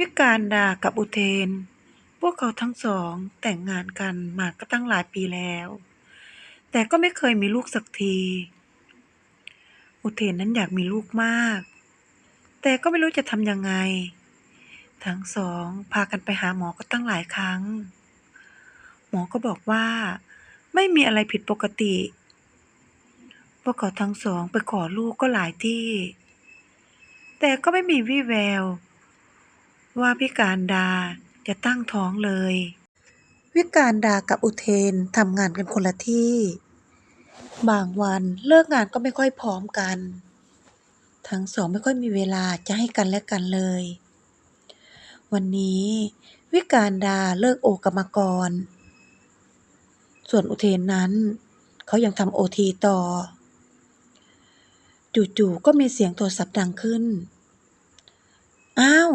วิการดากับอุเทน พวกเขาทั้งสองแต่งงานกันมาก็ตั้งหลายปีแล้ว แต่ก็ไม่เคยมีลูกสักที อุเทนนั้นอยากมีลูกมาก แต่ก็ไม่รู้จะทำยังไง ทั้งสองพากันไปหาหมอก็ตั้งหลายครั้ง หมอก็บอกว่า ไม่มีอะไรผิดปกติ พวกเขาทั้งสองไปขอลูกก็หลายที่ แต่ก็ไม่มีวี่แวว ว่าพิการดาจะตั้งท้องเลย วิการดากับอุเทนทำงานกันคนละที่ บางวันเลิกงานก็ไม่ค่อยพร้อมกัน ทั้งสองไม่ค่อยมีเวลาจะให้กันและกันเลย วันนี้วิการดาเลิกโอกับมกร ส่วนอุเทนนั้น เขายังทำโอทีต่อ จู่ๆก็มีเสียงโทรศัพท์ดังขึ้น อ้าว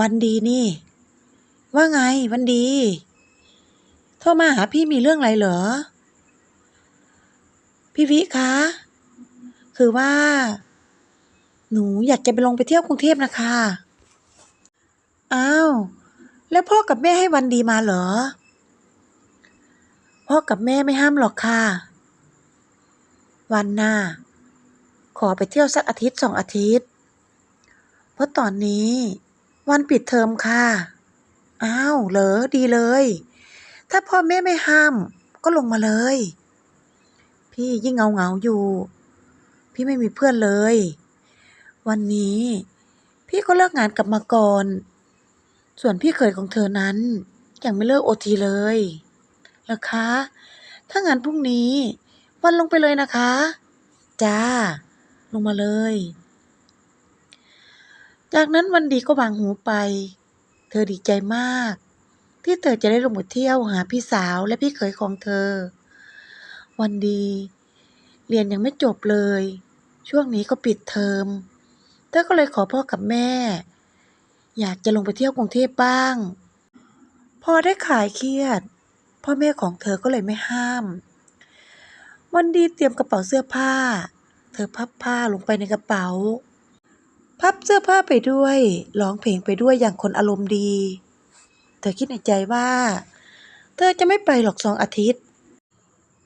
วันดีนี่ ว่าไงวันดี โทรมาหาพี่มีเรื่องอะไรเหรอ พี่วิคะ คือว่า หนูอยากจะไปลงไปเที่ยวกรุงเทพนะคะ อ้าว แล้วพ่อกับแม่ให้วันดีมาเหรอ พ่อกับแม่ไม่ห้ามหรอกค่ะ วันหน้า ขอไปเที่ยวสักอาทิตย์สองอาทิตย์ เพราะตอนนี้ วันปิดเทอมค่ะ อ้าว เหรอ ดีเลย ถ้าพ่อแม่ไม่ห้าม ก็ลงมาเลย พี่ยิ่งเงาเงาอยู่ พี่ไม่มีเพื่อนเลย วันนี้ พี่ก็เลิกงานกลับมาก่อน ส่วนพี่เขยของเธอนั้น ยังไม่เลิกโอทีเลยนะคะ ถ้างั้นพรุ่งนี้ วันลงไปเลยนะคะ จ้า ลงมาเลย จากนั้นวันดีก็วางหูไป เธอดีใจมาก ที่เธอจะได้ลงไปเที่ยวหาพี่สาวและพี่เขยของเธอ วันดี เรียนยังไม่จบเลย ช่วงนี้ก็ปิดเทอม เธอก็เลยขอพ่อกับแม่ อยากจะลงไปเที่ยวกรุงเทพบ้าง พอได้ขายเครียด พ่อแม่ของเธอก็เลยไม่ห้าม วันดีเตรียมกระเป๋าเสื้อผ้า เธอพับผ้าลงไปในกระเป๋า พับเสื้อผ้าไปด้วยร้องเพลงไปด้วยอย่างคนอารมณ์ดี เธอคิดในใจว่า เธอจะไม่ไปหรอกสองอาทิตย์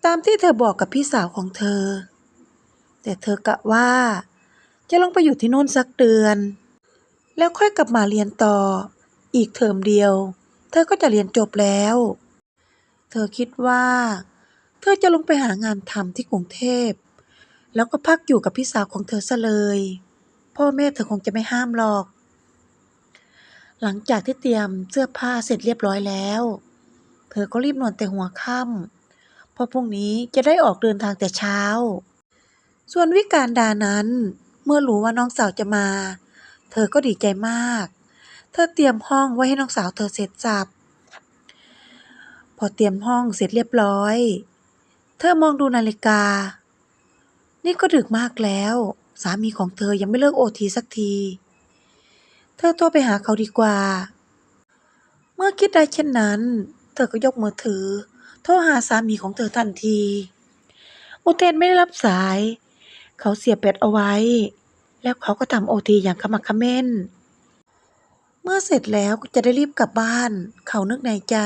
ตามที่เธอบอกกับพี่สาวของเธอ แต่เธอกะว่า จะลงไปอยู่ที่โน่นสักเดือน แล้วค่อยกลับมาเรียนต่อ อีกเทอมเดียว เธอก็จะเรียนจบแล้ว เธอคิดว่า เธอจะลงไปหางานทำที่กรุงเทพ แล้วก็พักอยู่กับพี่สาวของเธอซะเลย พ่อแม่เธอคงจะไม่ห้ามหรอก หลังจากที่เตรียมเสื้อผ้าเสร็จเรียบร้อยแล้ว เธอก็รีบนอนแต่หัวค่ำเพราะพรุ่งนี้จะได้ออกเดินทางแต่เช้า ส่วนวิการดานั้น เมื่อรู้ว่าน้องสาวจะมา เธอก็ดีใจมาก เธอเตรียมห้องไว้ให้น้องสาวเธอเสร็จสับพอเตรียมห้องเสร็จเรียบร้อย เธอมองดูนาฬิกา นี่ก็ดึกมากแล้ว สามีของเธอยังไม่เลิกโอทีสักที เธอโทรไปหาเขาดีกว่า เมื่อคิดได้เช่นนั้น เธอก็ยกมือถือ โทรหาสามีของเธอทันที อุเทนไม่ได้รับสาย เขาเสียบแบตเอาไว้ แล้วเขาก็ทำโอทีอย่างขมักขม้น เมื่อเสร็จแล้วก็จะได้รีบกลับบ้าน เขานึกในใจ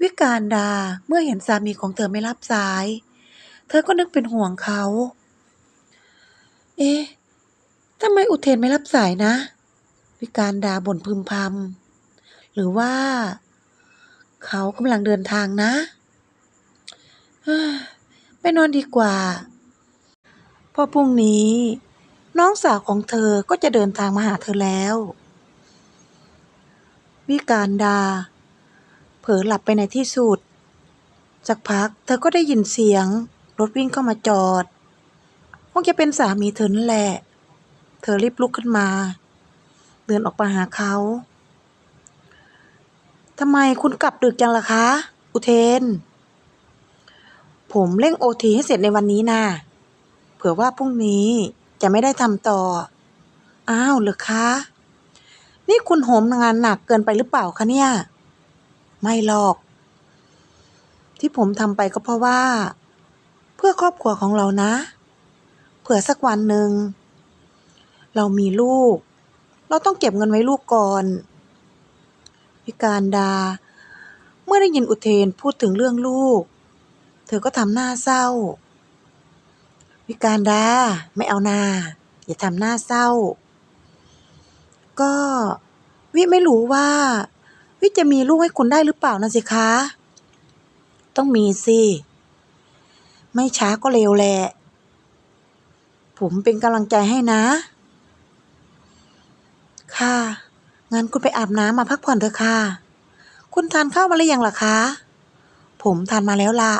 วิการดาเมื่อเห็นสามีของเธอไม่รับสาย เธอก็นึกเป็นห่วงเขา เอ๊ะทำไมอุเทนไม่รับสายนะ วิการดาบ่นพึมพำหรือว่า เขากำลังเดินทางนะไปนอนดีกว่าพอพรุ่งนี้ น้องสาวของเธอก็จะเดินทางมาหาเธอแล้ว วิการดา เผลอหลับไปในที่สุดสักพักเธอก็ได้ยินเสียง รถวิ่งเข้ามาจอด คงจะเป็นสามีเธอนั่นแหละ เธอรีบลุกขึ้นมา เดินออกไปหาเขาทำไมคุณกลับดึกจังล่ะคะ อุเทน ผมเร่งโอทีให้เสร็จในวันนี้นะเผื่อว่าพรุ่งนี้จะไม่ได้ทำต่อ อ้าวเหรอคะ นี่คุณโหมงานหนักเกินไปหรือเปล่าคะเนี่ย ไม่หรอก ที่ผมทำไปก็เพราะว่า เพื่อครอบครัวของเรานะ เผื่อสักวันหนึ่งเรามีลูก เราต้องเก็บเงินไว้ลูกก่อนวิการดา เมื่อได้ยินอุเทนพูดถึงเรื่องลูก เธอก็ทำหน้าเศร้าวิการดาไม่เอานาอย่าทำหน้าเศร้า ก็วิไม่รู้ว่า วิจะมีลูกให้คุณได้หรือเปล่านะสิคะ ต้องมีสิ ไม่ช้าก็เร็วแหละ ผมเป็นกำลังใจให้นะ ค่ะ งั้นคุณไปอาบน้ำมาพักผ่อนเถอะค่ะ คุณทานข้าวมาหรือยังล่ะคะ ผมทานมาแล้วละ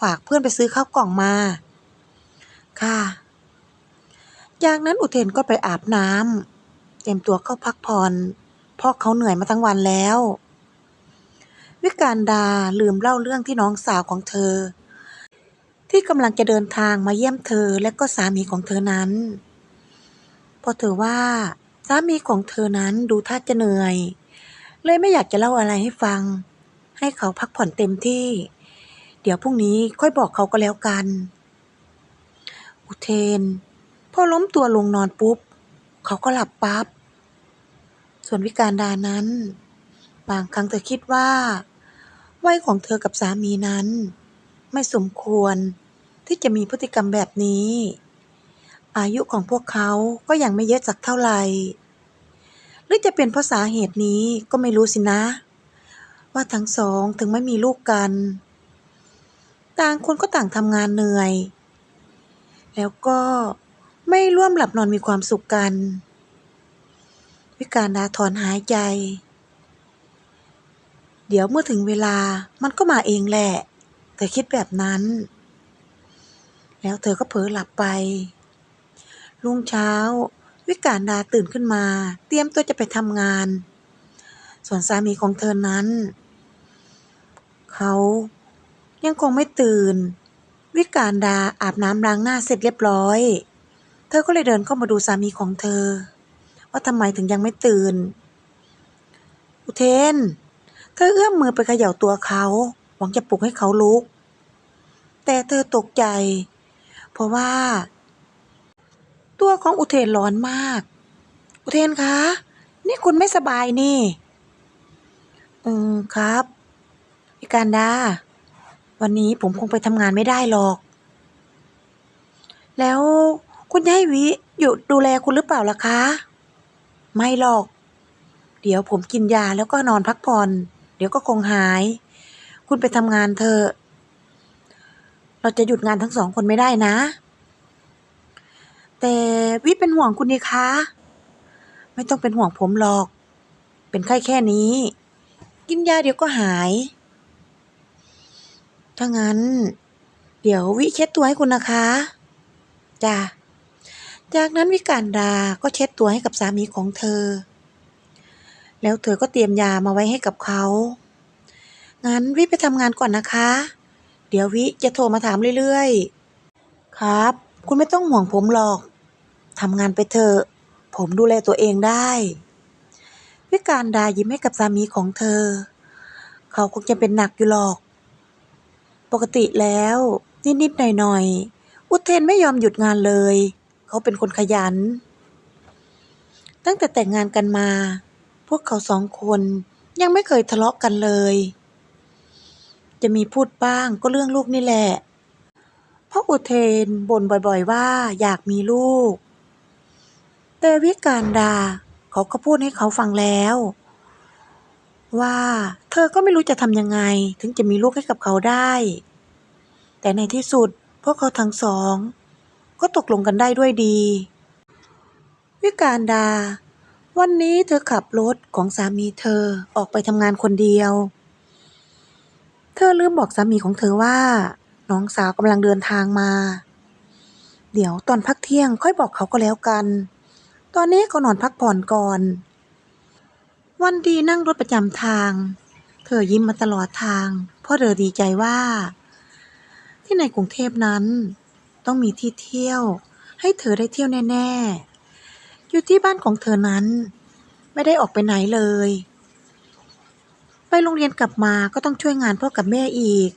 ฝากเพื่อนไปซื้อข้าวกล่องมา ค่ะ จากนั้นอุเทนก็ไปอาบน้ำเตรียมตัวเข้าพักผ่อนเพราะเขาเหนื่อยมาทั้งวันแล้ว วิการดาลืมเล่าเรื่องที่น้องสาวของเธอ ที่กำลังจะเดินทางมาเยี่ยมเธอและก็สามีของเธอนั้น เพราะเธอว่าสามีของเธอนั้นดูท่าจะเหนื่อย เลยไม่อยากจะเล่าอะไรให้ฟัง ให้เขาพักผ่อนเต็มที่ เดี๋ยวพรุ่งนี้ค่อยบอกเขาก็แล้วกัน อุเทนพอล้มตัวลงนอนปุ๊บ เขาก็หลับปั๊บ ส่วนวิการดานั้น บางครั้งเธอคิดว่าวัยของเธอกับสามีนั้น ไม่สมควร ที่จะมีพฤติกรรมแบบนี้ อายุของพวกเขาก็ยังไม่เยอะสักเท่าไหร่ หรือจะเป็นเพราะสาเหตุนี้ก็ไม่รู้สินะ ว่าทั้งสองถึงไม่มีลูกกัน ต่างคนก็ต่างทำงานเหนื่อย แล้วก็ไม่ร่วมหลับนอนมีความสุขกัน วิการดาถอนหายใจ เดี๋ยวเมื่อถึงเวลามันก็มาเองแหละเธอคิดแบบนั้น แล้วเธอก็เผลอหลับไป รุ่งเช้า วิการดาตื่นขึ้นมา เตรียมตัวจะไปทำงาน ส่วนสามีของเธอนั้น เขายังคงไม่ตื่น วิการดาอาบน้ำล้างหน้าเสร็จเรียบร้อย เธอก็เลยเดินเข้ามาดูสามีของเธอ ว่าทำไมถึงยังไม่ตื่น อุเทน เธอเอื้อมมือไปเขย่าตัวเขา หวังจะปลุกให้เขาลุก แต่เธอตกใจ เพราะว่า ตัวของอุเทนร้อนมาก อุเทนคะ นี่คุณไม่สบายนี่ อืมครับพี่การดา วันนี้ผมคงไปทำงานไม่ได้หรอก แล้วคุณจะให้วิอยู่ดูแลคุณหรือเปล่าล่ะคะ ไม่หรอก เดี๋ยวผมกินยาแล้วก็นอนพักผ่อน เดี๋ยวก็คงหาย คุณไปทำงานเถอะ เราจะหยุดงานทั้งสองคนไม่ได้นะ แต่วิเป็นห่วงคุณนี่คะ ไม่ต้องเป็นห่วงผมหรอก เป็นไข้แค่นี้ กินยาเดี๋ยวก็หาย ถ้างั้น เดี๋ยววิเช็ดตัวให้คุณนะคะจ้ะจากนั้นวิการดาก็เช็ดตัวให้กับสามีของเธอ แล้วเธอก็เตรียมยามาไว้ให้กับเขา งั้นวิไปทำงานก่อนนะคะ เดี๋ยววิจะโทรมาถามเรื่อยๆ ครับ คุณไม่ต้องห่วงผมหรอก ทำงานไปเถอะ ผมดูแลตัวเองได้ วิการดายิ้มให้กับสามีของเธอ เขาคงจะเป็นหนักอยู่หรอก ปกติแล้ว นิดๆหน่อยๆ อุเทนไม่ยอมหยุดงานเลย เขาเป็นคนขยัน ตั้งแต่แต่งงานกันมา พวกเขาสองคนยังไม่เคยทะเลาะกันเลย จะมีพูดบ้างก็เรื่องลูกนี่แหละพราะอุเทนบ่นบ่อยๆว่าอยากมีลูก แต่วิการดาเขาก็พูดให้เขาฟังแล้ว ว่าเธอก็ไม่รู้จะทำยังไงถึงจะมีลูกให้กับเขาได้ แต่ในที่สุดพวกเขาทั้งสอง ก็ตกลงกันได้ด้วยดี วิการดา วันนี้เธอขับรถของสามีเธอออกไปทำงานคนเดียว เธอลืมบอกสามีของเธอว่า น้องสาวกำลังเดินทางมา เดี๋ยวตอนพักเที่ยงค่อยบอกเขาก็แล้วกัน ตอนนี้เขานอนพักผ่อนก่อน วันดีนั่งรถประจำทาง เธอยิ้มมาตลอดทาง เพราะเธอดีใจว่า ที่ในกรุงเทพนั้น ต้องมีที่เที่ยว ให้เธอได้เที่ยวแน่ ๆ อยู่ที่บ้านของเธอนั้น ไม่ได้ออกไปไหนเลย โรงเรียนกลับมาก็ต้องช่วยงานพ่อกับแม่อีก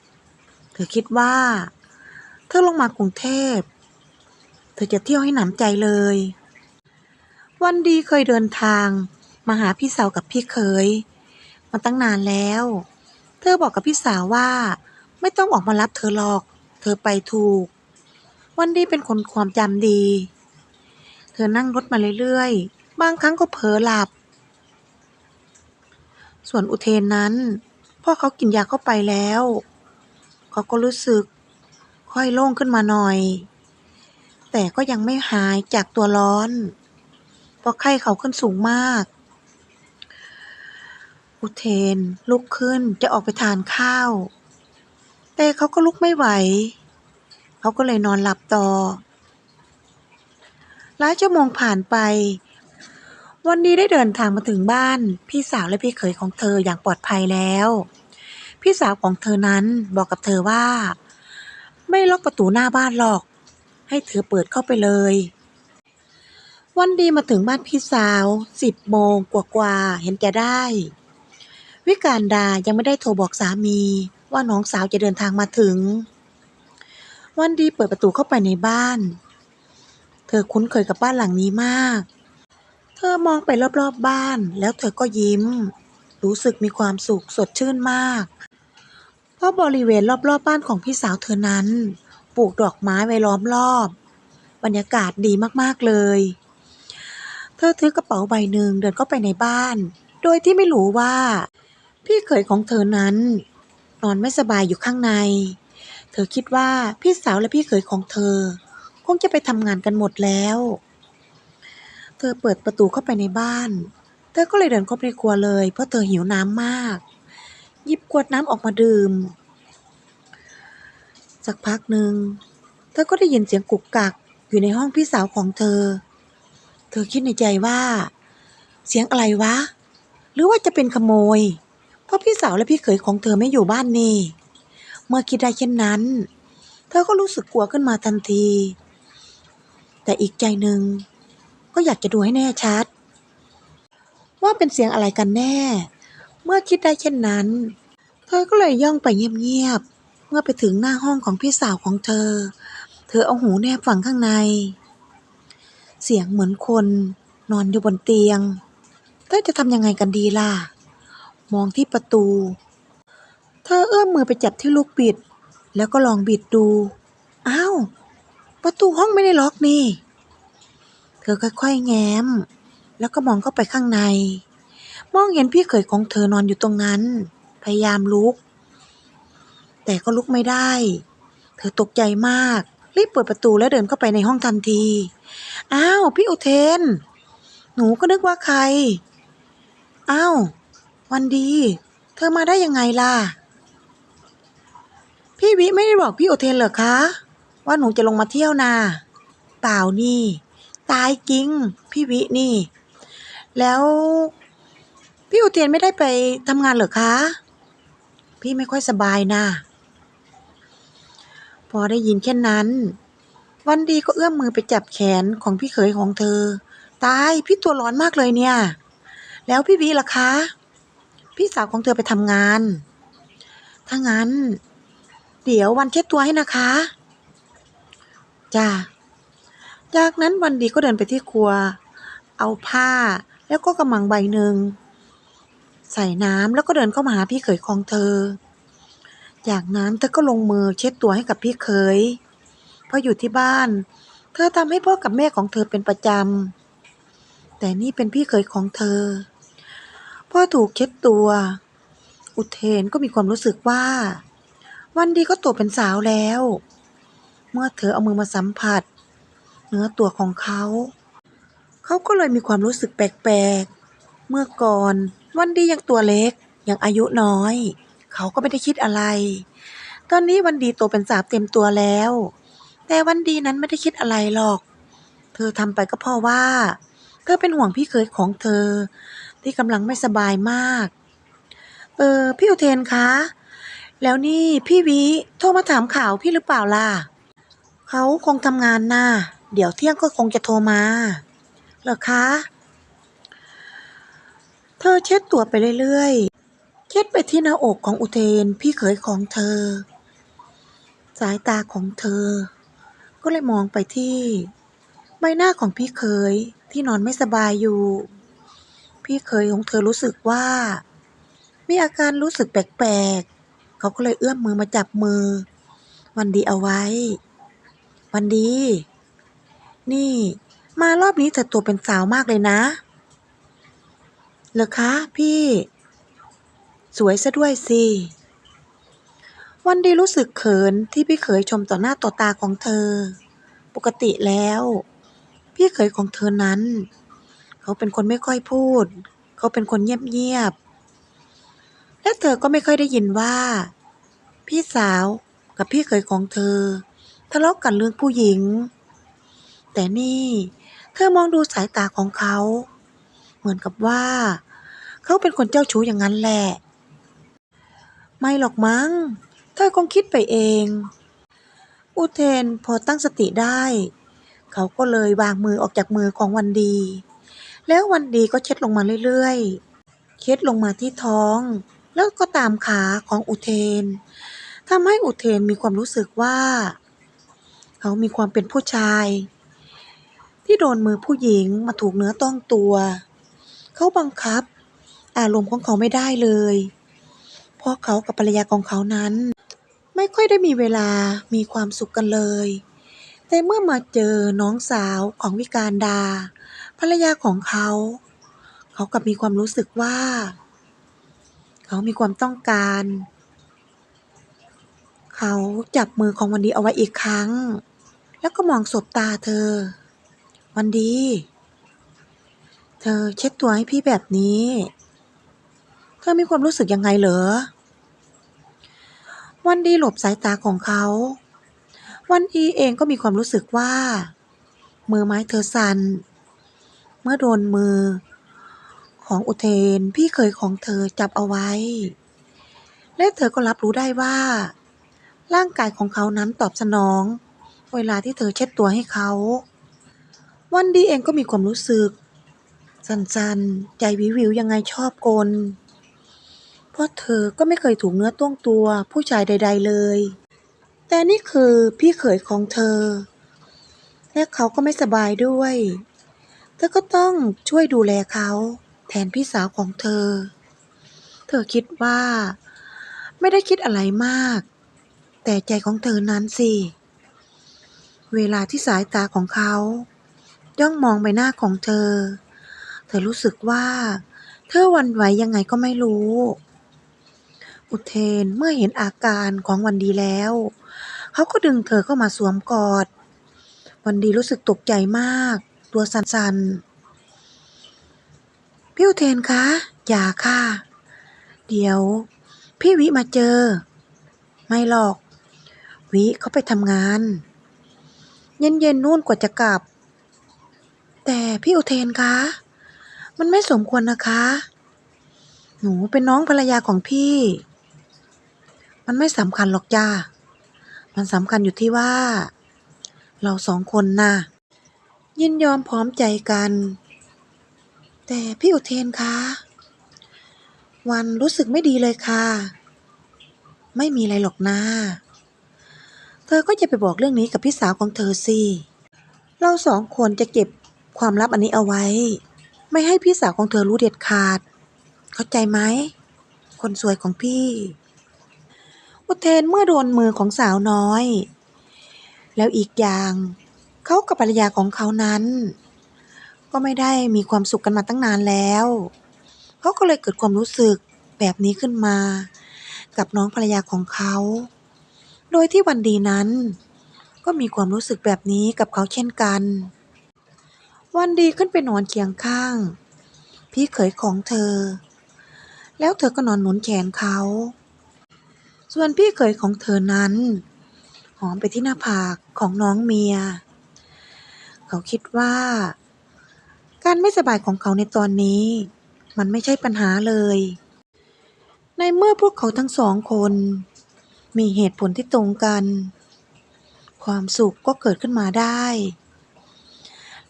เธอคิดว่า เธอลงมากรุงเทพ เธอจะเที่ยวให้หนำใจเลย วันดีเคยเดินทาง มาหาพี่สาวกับพี่เคย มาตั้งนานแล้ว เธอบอกกับพี่สาวว่า ไม่ต้องออกมารับเธอหรอก เธอไปถูก วันดีเป็นคนความจำดี เธอนั่งรถมาเรื่อยๆ บางครั้งก็เผลอหลับ ส่วนอุเทนนั้น พ่อเขากินยาเข้าไปแล้ว เขาก็รู้สึกค่อยโล่งขึ้นมาหน่อย แต่ก็ยังไม่หายจากตัวร้อน เพราะไข้เขาขึ้นสูงมาก อุเทนลุกขึ้นจะออกไปทานข้าว แต่เขาก็ลุกไม่ไหว เขาก็เลยนอนหลับต่อหลายชั่วโมงผ่านไป วันนี้ได้เดินทางมาถึงบ้าน พี่สาวและพี่เขยของเธออย่างปลอดภัยแล้ว พี่สาวของเธอนั้นบอกกับเธอว่า ไม่ล็อกประตูหน้าบ้านหรอก ให้เธอเปิดเข้าไปเลย วันดีมาถึงบ้านพี่สาวสิบโมงกว่าๆเห็นแกได้ วิการดายังไม่ได้โทรบอกสามีว่าน้องสาวจะเดินทางมาถึง วันดีเปิดประตูเข้าไปในบ้าน เธอคุ้นเคยกับบ้านหลังนี้มาก เธอมองไปรอบๆบบ้าน แล้วเธอก็ยิ้ม รู้สึกมีความสุขสดชื่นมาก เพราะบริเวณรอบๆบบ้านของพี่สาวเธอนั้น ปลูกดอกไม้ไว้ล้อมรอบ บรรยากาศดีมากๆเลย เธอถือกระเป๋าใบหนึ่งเดินเข้าไปในบ้าน โดยที่ไม่รู้ว่า พี่เขยของเธอนั้น นอนไม่สบายอยู่ข้างใน เธอคิดว่าพี่สาวและพี่เขยของเธอ คงจะไปทำงานกันหมดแล้ว เธอเปิดประตูเข้าไปในบ้าน เธอก็เลยเดินเข้าไปในครัวเลย เพราะเธอหิวน้ำมาก หยิบขวดน้ำออกมาดื่ม สักพักหนึ่ง เธอก็ได้ยินเสียงกุกกักอยู่ในห้องพี่สาวของเธอ เธอคิดในใจว่า เสียงอะไรวะ หรือว่าจะเป็นขโมย เพราะพี่สาวและพี่เขยของเธอไม่อยู่บ้านนี่ เมื่อคิดได้เช่นนั้น เธอก็รู้สึกกลัวขึ้นมาทันที แต่อีกใจหนึ่ง ก็อยากจะดูให้แน่ชัด ว่าเป็นเสียงอะไรกันแน่ เมื่อคิดได้เช่นนั้น เธอก็เลยย่องไปเงียบๆเมื่อไปถึงหน้าห้องของพี่สาวของเธอ เธอเอาหูแนบฝังข้างใน เสียงเหมือนคนนอนอยู่บนเตียงเธอจะทำยังไงกันดีล่ะ มองที่ประตู เธอเอื้อมมือไปจับที่ลูกบิด แล้วก็ลองบิดดู อ้าว ประตูห้องไม่ได้ล็อกนี่ ธอค่อยๆแง้ม แล้วก็มองเข้าไปข้างใน มองเห็นพี่เขยของเธอนอนอยู่ตรงนั้น พยายามลุก แต่ก็ลุกไม่ได้ เธอตกใจมาก รีบเปิดประตูแล้วเดินเข้าไปในห้องทันที อ้าว พี่อุเทน หนูก็นึกว่าใคร อ้าว วันดี เธอมาได้ยังไงล่ะ พี่วิไม่ได้บอกพี่อุเทนเหรอคะ ว่าหนูจะลงมาเที่ยวนา เปล่านี่ ตายจริง พี่วินี่ แล้วพี่อุเทนไม่ได้ไปทำงานเหรอคะ พี่ไม่ค่อยสบายนะพอได้ยินแค่นั้น วันดีก็เอื้อมมือไปจับแขนของพี่เขยของเธอ ตายพี่ตัวร้อนมากเลยเนี่ย แล้วพี่วิล่ะคะ พี่สาวของเธอไปทำงาน ถ้างั้น เดี๋ยววันเช็ดตัวให้นะคะ จ้า จากนั้นวันดีก็เดินไปที่ครัว เอาผ้าแล้วก็กระมังใบหนึ่งใส่น้ำแล้วก็เดินเข้ามาหาพี่เขยของเธอ จากนั้นเธอก็ลงมือเช็ดตัวให้กับพี่เขยเพราะอยู่ที่บ้าน เธอทำให้พ่อกับแม่ของเธอเป็นประจำ แต่นี่เป็นพี่เขยของเธอ พ่อถูกเช็ดตัว อุเทนก็มีความรู้สึกว่า วันดีก็โตเป็นสาวแล้ว เมื่อเธอเอามือมาสัมผัส เนื้อตัวของเขา เขาก็เลยมีความรู้สึกแปลกๆ เมื่อก่อนวันดียังตัวเล็กยังอายุน้อย เขาก็ไม่ได้คิดอะไร ตอนนี้วันดีโตเป็นสาวเต็มตัวแล้ว แต่วันดีนั้นไม่ได้คิดอะไรหรอก เธอทำไปก็เพราะว่า เธอเป็นห่วงพี่เคยของเธอ ที่กำลังไม่สบายมาก เออพี่อุเทนคะแล้วนี่พี่วิโทรมาถามข่าวพี่หรือเปล่าล่ะ เขาคงทำงานน่ะ เดี๋ยวเที่ยงก็คงจะโทรมา เหรอคะ เธอเช็ดตัวไปเรื่อยๆ เช็ดไปที่หน้าอกของอุเทนพี่เขยของเธอ สายตาของเธอ ก็เลยมองไปที่ ใบหน้าของพี่เขยที่นอนไม่สบายอยู่ พี่เขยของเธอรู้สึกว่า มีอาการรู้สึกแปลกๆ เขาก็เลยเอื้อมมือมาจับมือ วันดีเอาไว้ วันดี นี่ มารอบนี้เธอตัวเป็นสาวมากเลยนะ เหรอคะพี่ สวยซะด้วยสิ วันดีรู้สึกเขินที่พี่เขยชมต่อหน้าต่อตาของเธอ ปกติแล้ว พี่เขยของเธอนั้น เขาเป็นคนไม่ค่อยพูด เขาเป็นคนเงียบๆ และเธอก็ไม่ค่อยได้ยินว่า พี่สาวกับพี่เขยของเธอทะเลาะกันเรื่องผู้หญิง แต่นี่เธอมองดูสายตาของเขา เหมือนกับว่า เขาเป็นคนเจ้าชู้อย่างนั้นแหละ ไม่หรอกมั้ง เธอคงคิดไปเอง อุเทนพอตั้งสติได้ เขาก็เลยวางมือออกจากมือของวันดี แล้ววันดีก็เช็ดลงมาเรื่อยๆ เช็ดลงมาที่ท้อง แล้วก็ตามขาของอุเทนทำให้อุเทนมีความรู้สึกว่า เขามีความเป็นผู้ชาย ที่โดนมือผู้หญิงมาถูกเนื้อต้องตัว เขาบังคับ อารมณ์ของเขาไม่ได้เลย เพราะเขากับภรรยาของเขานั้น ไม่ค่อยได้มีเวลามีความสุขกันเลย แต่เมื่อมาเจอน้องสาวของวิการดา ภรรยาของเขา เขากลับมีความรู้สึกว่า เขามีความต้องการ เขาจับมือของวันดีเอาไว้อีกครั้งแล้วก็มองสบตาเธอ วันดี เธอเช็ดตัวให้พี่แบบนี้ เธอมีความรู้สึกยังไงเหรอ วันดีหลบสายตาของเขา วันดีเองก็มีความรู้สึกว่า มือไม้เธอสั่น เมื่อโดนมือ ของอุเทนพี่เคยของเธอจับเอาไว้ และเธอก็รับรู้ได้ว่า ร่างกายของเขานั้นตอบสนอง เวลาที่เธอเช็ดตัวให้เขา วันดีเองก็มีความรู้สึก สั่นๆ ใจวิววิวยังไงชอบกล เพราะเธอก็ไม่เคยถูกเนื้อต้องตัวผู้ชายใด ๆ เลย แต่นี่คือพี่เขยของเธอ และเขาก็ไม่สบายด้วย เธอก็ต้องช่วยดูแลเขาแทนพี่สาวของเธอ เธอคิดว่า ไม่ได้คิดอะไรมาก แต่ใจของเธอนั้นสิ เวลาที่สายตาของเขา ย่องมองใบหน้าของเธอ เธอรู้สึกว่า เธอวันไหวยังไงก็ไม่รู้ อุเทนเมื่อเห็นอาการของวันดีแล้ว เขาก็ดึงเธอเข้ามาสวมกอด วันดีรู้สึกตกใจมาก ตัวสั่นๆ พี่อุเทนคะ อย่าค่ะ เดี๋ยว พี่วิมาเจอ ไม่หรอก วิเขาไปทำงาน เย็นๆนู่นกว่าจะกลับ แต่พี่อุเทนคะ มันไม่สมควรนะคะ หนูเป็นน้องภรรยาของพี่ มันไม่สำคัญหรอกจ้า มันสำคัญอยู่ที่ว่า เราสองคนน่ะ ยินยอมพร้อมใจกัน แต่พี่อุเทนคะ วันรู้สึกไม่ดีเลยค่ะ ไม่มีอะไรหรอกนะ เธอก็จะไปบอกเรื่องนี้กับพี่สาวของเธอสิเราสองคนจะเก็บ ความลับอันนี้เอาไว้ ไม่ให้พี่สาวของเธอรู้เด็ดขาด เข้าใจไหม คนสวยของพี่อุเทนเมื่อโดนมือของสาวน้อย แล้วอีกอย่างเขากับภรรยาของเขานั้น ก็ไม่ได้มีความสุขกันมาตั้งนานแล้วเขาก็เลยเกิดความรู้สึกแบบนี้ขึ้นมา กับน้องภรรยาของเขา โดยที่วันดีนั้น ก็มีความรู้สึกแบบนี้กับเขาเช่นกัน วันดีขึ้นไปนอนเคียงข้าง พี่เขยของเธอ แล้วเธอก็นอนหนุนแขนเขา ส่วนพี่เขยของเธอนั้น หอมไปที่หน้าผากของน้องเมีย เขาคิดว่า การไม่สบายของเขาในตอนนี้ มันไม่ใช่ปัญหาเลย ในเมื่อพวกเขาทั้งสองคน มีเหตุผลที่ตรงกัน ความสุขก็เกิดขึ้นมาได้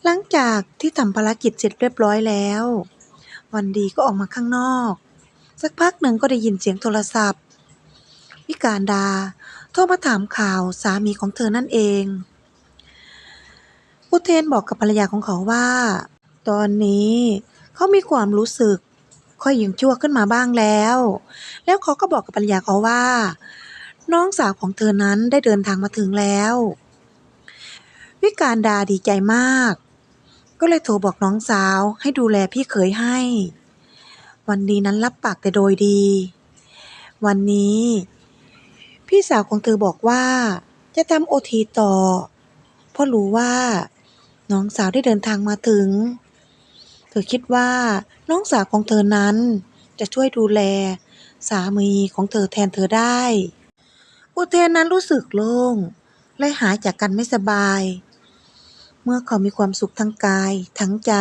หลังจากที่ทำภารกิจเสร็จเรียบร้อยแล้ว วันดีก็ออกมาข้างนอก สักพักหนึ่งก็ได้ยินเสียงโทรศัพท์ วิการดาโทรมาถามข่าวสามีของเธอนั่นเองอุเทนบอกกับภรรยาของเขาว่า ตอนนี้เขามีความรู้สึก ค่อยยังชั่วขึ้นมาบ้างแล้ว แล้วเขาก็บอกกับภรรยาเขาว่า น้องสาวของเธอนั้นได้เดินทางมาถึงแล้ว วิการดาดีใจมาก ก็เลยโทรบอกน้องสาวให้ดูแลพี่เขยให้ วันดีนั้นรับปากแต่โดยดี วันนี้ พี่สาวของเธอบอกว่า จะทำโอทีต่อ เพราะรู้ว่า น้องสาวได้เดินทางมาถึง เธอคิดว่าน้องสาวของเธอนั้นจะช่วยดูแลสามีของเธอแทนเธอได้ อุเทนนั้นรู้สึกโล่งและหายจากกันไม่สบาย เมื่อเขามีความสุขทั้งกายทั้งใจ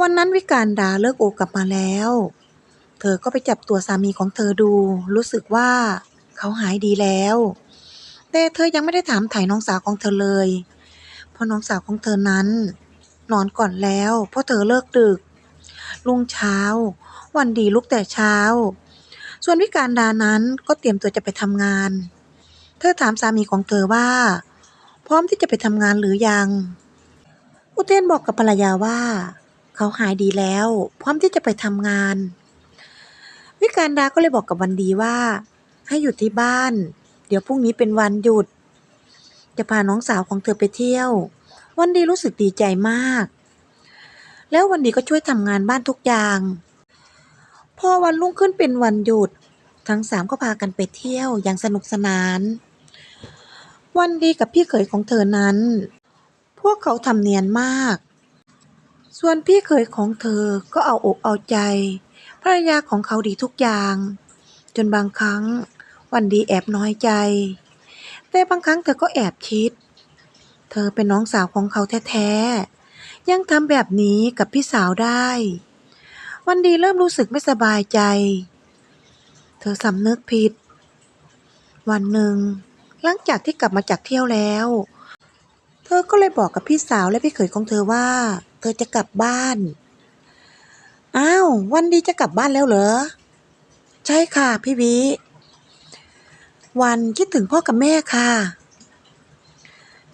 วันนั้นวิการดาเลิกโอกลับมาแล้ว เธอก็ไปจับตัวสามีของเธอดู รู้สึกว่าเขาหายดีแล้ว แต่เธอยังไม่ได้ถามไถ่น้องสาวของเธอเลย เพราะน้องสาวของเธอนั้น นอนก่อนแล้ว เพราะเธอเลิกดึกรุ่งเช้า วันดีลุกแต่เช้า ส่วนวิการดานั้นก็เตรียมตัวจะไปทำงาน เธอถามสามีของเธอว่า พร้อมที่จะไปทำงานหรือยัง อุเทนบอกกับภรรยาว่า เขาหายดีแล้ว พร้อมที่จะไปทำงาน วิการดาก็เลยบอกกับวันดีว่า ให้อยู่ที่บ้าน เดี๋ยวพรุ่งนี้เป็นวันหยุด จะพาน้องสาวของเธอไปเที่ยว วันดีรู้สึกดีใจมาก แล้ววันดีก็ช่วยทำงานบ้านทุกอย่างพอวันรุ่งขึ้นเป็นวันหยุด ทั้งสามก็พากันไปเที่ยวอย่างสนุกสนาน วันดีกับพี่เขยของเธอนั้น พวกเขาทำเนียนมาก ส่วนพี่เขยของเธอก็เอาอกเอาใจ ภรรยาของเขาดีทุกอย่าง จนบางครั้ง วันดีแอบน้อยใจ แต่บางครั้งเธอก็แอบคิด เธอเป็นน้องสาวของเขาแท้ๆ ยังทำแบบนี้กับพี่สาวได้ วันดีเริ่มรู้สึกไม่สบายใจ เธอสำนึกผิด วันหนึ่ง หลังจากที่กลับมาจากเที่ยวแล้ว เธอก็เลยบอกกับพี่สาวและพี่เขยของเธอว่า เธอจะกลับบ้าน อ้าว วันดีจะกลับบ้านแล้วเหรอ ใช่ค่ะพี่วิวันคิดถึงพ่อกับแม่ค่ะ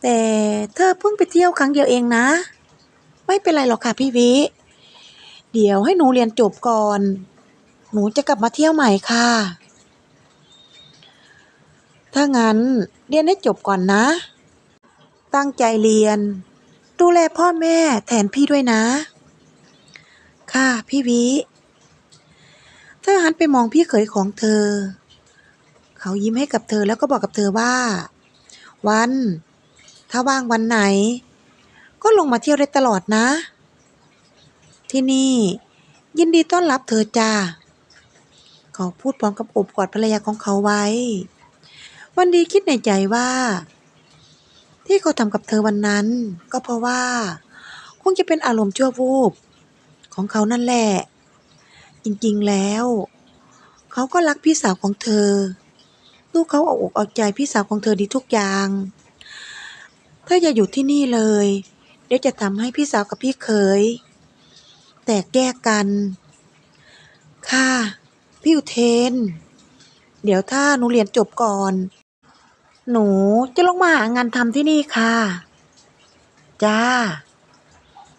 แต่เธอเพิ่งไปเที่ยวครั้งเดียวเองนะ ไม่เป็นไรหรอกค่ะพี่วิ เดี๋ยวให้หนูเรียนจบก่อน หนูจะกลับมาเที่ยวใหม่ค่ะ ถ้างั้นเรียนให้จบก่อนนะ ตั้งใจเรียน ดูแลพ่อแม่แทนพี่ด้วยนะ ค่ะพี่วิเธอหันไปมองพี่เขยของเธอ เขายิ้มให้กับเธอแล้วก็บอกกับเธอว่า วัน ถ้าว่างวันไหน ก็ลงมาเที่ยวได้ตลอดนะ ที่นี่ ยินดีต้อนรับเธอจ้าเขาพูดพร้อมกับอบกอดภรรยาของเขาไว้ วันดีคิดในใจว่า ที่เขาทำกับเธอวันนั้น ก็เพราะว่า คงจะเป็นอารมณ์ชั่ววูบของเขานั่นแหละ จริงๆแล้ว เขาก็รักพี่สาวของเธอ ลูกเขาเอาอกเอาใจพี่สาวของเธอดีทุกอย่างเธออย่าอยู่ที่นี่เลย เดี๋ยวจะทำให้พี่สาวกับพี่เขยแตกแยกกัน ค่ะ พี่อุเทน เดี๋ยวถ้าหนูเรียนจบก่อน หนูจะลงมาหางานทำที่นี่ค่ะ จ้า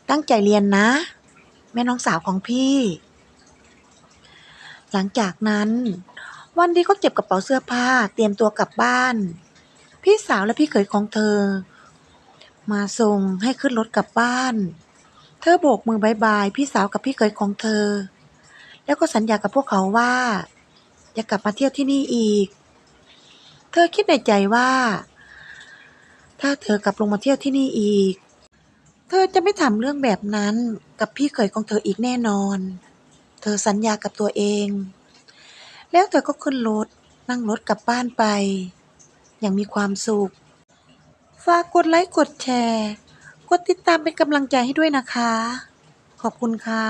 ตั้งใจเรียนนะ แม่น้องสาวของพี่ หลังจากนั้น วันดีก็เก็บกระเป๋าเสื้อผ้าเตรียมตัวกลับบ้าน พี่สาวและพี่เขยของเธอ มาส่งให้ขึ้นรถกลับบ้าน เธอโบกมือบายบายพี่สาวกับพี่เขยของเธอ แล้วก็สัญญากับพวกเขาว่าจะกลับมาเที่ยวที่นี่อีก เธอคิดในใจว่า ถ้าเธอกลับลงมาเที่ยวที่นี่อีก เธอจะไม่ทำเรื่องแบบนั้นกับพี่เขยของเธออีกแน่นอน เธอสัญญากับตัวเอง แล้วเธอก็ขึ้นรถนั่งรถกลับบ้านไป อย่างมีความสุข ฝากกดไลค์กดแชร์ กดติดตามเป็นกำลังใจให้ด้วยนะคะ ขอบคุณค่ะ